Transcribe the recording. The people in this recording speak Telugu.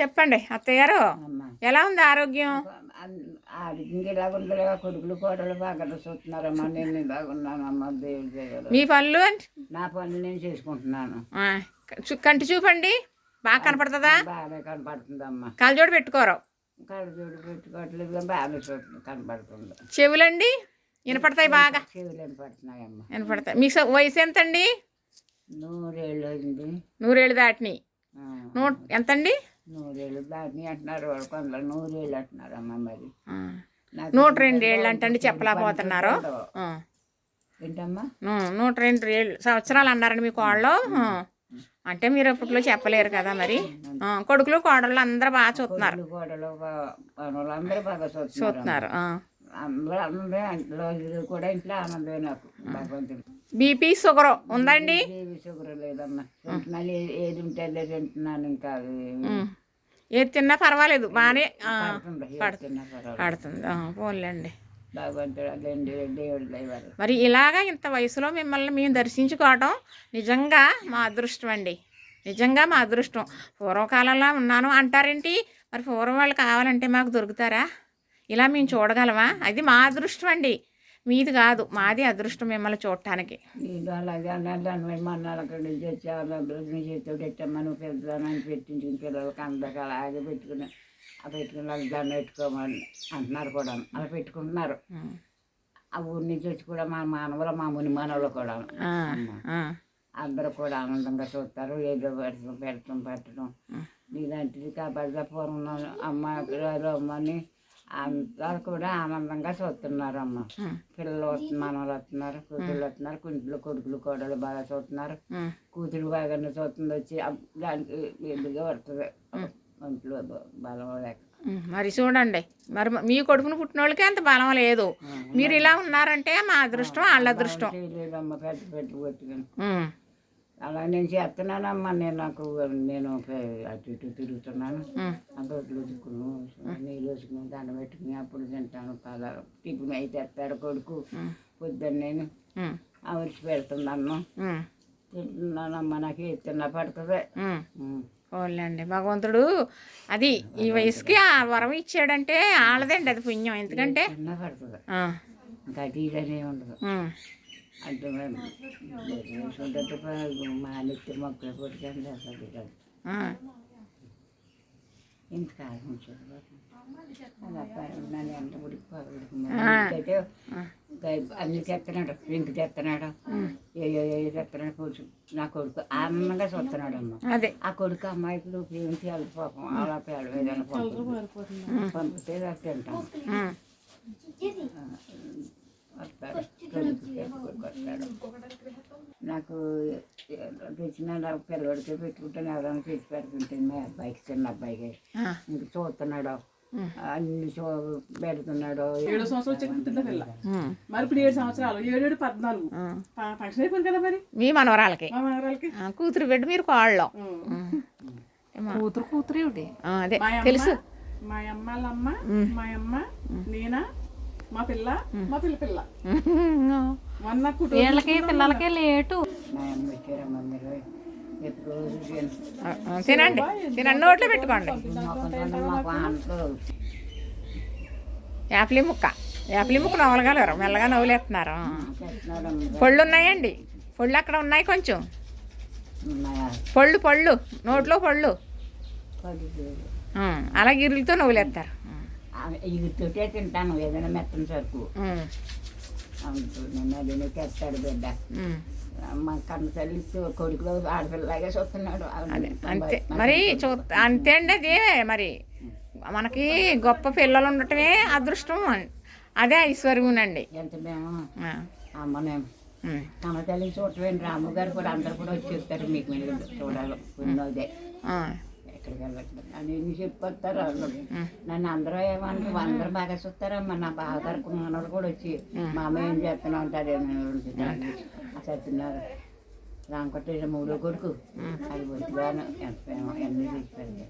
చెప్పండి అత్తయ్య గారు. అమ్మా. ఎలా ఉంది ఆరోగ్యం? కొడుకులు కోడలు బాగా చూస్తున్నారమ్మా నేను బాగున్నానమ్మా దేవుడి దేవుడు మీ పనులు? నా పనులు నేను చేసుకుంటున్నాను. కంటి చూపండి బాగా కనపడుతుందా? బాగానే కనపడుతుందమ్మా. కళ్ళజోడు పెట్టుకోరు. కళ్ళజోడు పెట్టుకోవట్లేదు చూస్తుంది కనపడుతుంది. చెవులండి? వినపడతాయి బాగా? చెవులు వినపడుతున్నాయమ్మా. వినపడతాయి. మీ వయసు ఎంతండి? నూరేళ్ళు అయింది. నూరేళ్ళు దాటినాయి. నూట ఎంతండి? నూరేళ్ళు దాటి అంటున్నారు వాళ్ళు కొందరు నూరేళ్ళు అంటున్నారమ్మా మరి. నూట రెండు ఏళ్ళు అంటండి చెప్పలేకపోతున్నారు. ఏంటమ్మా? నూట రెండు ఏళ్ళు సంవత్సరాలు అన్నారండి మీ కోళ్ళు ఆ, అంటే మీరు అప్పట్లో చెప్పలేరు కదా మరి. కొడుకులు కోడళ్ళు అందరూ బాగా చూస్తున్నారు. చూస్తున్నారు కూడా ఇంట్లో ఆనందే నాకు భగవంతుడు బీపీ షుగర్ ఉందండి? ఏవి షుగర్ లేదమ్మా ఏ- ఏది ఉంటే అదే తింటున్నాను ఇంకా. ఏది తిన్నా పర్వాలేదు బాగానే పడుతుంది పోన్లేండి మరి ఇలాగా ఇంత వయసులో మిమ్మల్ని మేము దర్శించుకోవటం నిజంగా మా అదృష్టం అండి. నిజంగా మా అదృష్టం. పూర్వకాలంలో ఉన్నాను అంటారేంటి? మరి పూర్వం వాళ్ళు కావాలంటే మాకు దొరుకుతారా? ఇలా మేము చూడగలమా? అది మా అదృష్టం అండి. మీది కాదు మాది అదృష్టం మిమ్మల్ని చూడటానికి. పెట్టించిన పిల్లలకి అందరికి అలాగే పెట్టుకుని ఆ పెట్టుకుని దండ పెట్టుకోమని అంటున్నారు కూడా. అలా పెట్టుకుంటున్నారు. ఆ. ఊరి నుంచి వచ్చి కూడా మా మానవులు మా ముని మానవులు కూడా. అందరూ కూడా ఆనందంగా చూస్తారు ఏదో పెడతాం పెడతాం పెట్టడం. ఇలాంటిది కాబట్టి పూర్వం అమ్మ అమ్మని కూడా ఆనందంగా చూస్తున్నారు అమ్మ పిల్లలు వస్తున్నారు మనవలు వస్తున్నారు కూతుళ్ళు వస్తున్నారు కుంట్లో కొడుకులు కోడలు బాగా చూస్తున్నారు. కూతురు బాగానే చూస్తుంది వచ్చి దానికి ఎదురుగా పడుతుంది. ఒంట్లో బలం లేక. మరి చూడండి మరి మీ కొడుకును పుట్టిన వాళ్ళకి అంత బలం లేదు. మీరు ఇలా ఉన్నారంటే మా అదృష్టం వాళ్ళ అదృష్టం. అలా నేను చేస్తున్నానమ్మా నేను నాకు నేను అటు ఇటు తిరుగుతున్నాను. ఉమ్, ఆ దొడ్లు ఉతుకును నీళ్ళు వేసుకుని దండ పెట్టుకుని అప్పుడు తింటాను పద టిఫిన్ అయితే ఎత్తాడు కొడుకు. పొద్దున్న నేను అన్నం ఉమ్, తింటున్నానమ్మా నాకు ఏ తిన్నా పడుతుంది. పోన్లేండి భగవంతుడు అది ఈ వయసుకి ఆ వరం ఇచ్చాడంటే ఆళ్ళదండి అది పుణ్యం. ఎందుకంటే తిన్నా పడుతుంది. ఇంకా ఉండదు. అంటే మేము వేసుకుంటే మా నెత్తి మొక్కలు అసలు ఎంత అన్ని తెస్తున్నాడు రింక్ తెస్తున్నాడు ఏ ఏ తెస్తున్నాడు కూర్చు. నా కొడుకు ఆనందంగా చూస్తున్నాడు అమ్మ. అదే. ఆ కొడుకు అమ్మాయిలు ప్రేమించి వెళ్ళి పాపం అలా పేడ ఏదైనా పంపితే తింటాం. వస్తాడు నాకు తెచ్చిన నాకు పిల్లవాడికి పెట్టుకుంటాను ఎవరైనా తెచ్చి పెడుతుంటే మా అబ్బాయికి చిన్న అబ్బాయికి. ఇంక చూస్తున్నాడు. అన్ని చూ పెడుతున్నాడు ఏడో సంవత్సరం వచ్చాక పుట్టిందా పిల్ల. ఉమ్, మరి ఇప్పుడు ఏడు సంవత్సరాలు ఏడు ఏడు పద్నాలుగు. ఫంక్షన్ అయిపోయింది కదా మరి? మీ మనవరాలకి. మనవరాలకి? కూతురు బిడ్డ మీరు కోళ్ళం. కూతురు కూతురు ఏమిటి అదే తెలుసు. మా అమ్మ వాళ్ళ అమ్మ మా అమ్మ నేనా మా పిల్ల మా పిల్ల పిల్ల. మొన్న కుటుంబం వీళ్ళకి పిల్లలకి లేటు. తినండి. తినండి నోట్లో పెట్టుకోండి. యాపిలి ముక్క. యాపిలి ముక్క నవ్వగలరు మెల్లగా నవ్వులేస్తున్నారు. పళ్ళు ఉన్నాయండి. పళ్ళు అక్కడ ఉన్నాయి కొంచెం. పళ్ళు పళ్ళు. నోట్లో పళ్ళు. అలా గిరులతో నవ్వులేస్తారు. ఇగుతోటే తింటాను ఏదైనా మెత్తని సరుకు. నేను అదే తెస్తాడు బిడ్డ. మా కొడుకులో ఆడపిల్లలాగే చూస్తున్నాడు. అంతే. మరి చూ అంతే అండి అదే. మరి మనకి గొప్ప పిల్లలు ఉండటమే అదృష్టం అదే ఐశ్వర్యమునండి ఎంత మేము? ఆ, అమ్మనేమో ఉమ్, కన్న తల్లి చూడటం రాము గారు కూడా అందరు కూడా వచ్చి మీకు మీరు చూడాలి. ఉన్నదే. ఎక్కడికి వెళ్ళట్లేదు. అని ఎన్ని చెప్పొస్తారు అందరూ నన్ను అందరూ ఏమని అందరూ బాగా చూస్తారమ్మా. నా బాగారు మనోడు కూడా వచ్చి మా అమ్మ ఏం చేస్తున్నా ఉంటారు సత్యనారు రామకొట్టేసి మూడో కొడుకు. అది వచ్చిగాను ఎంత ఎన్ని తీసుకెళ్ళి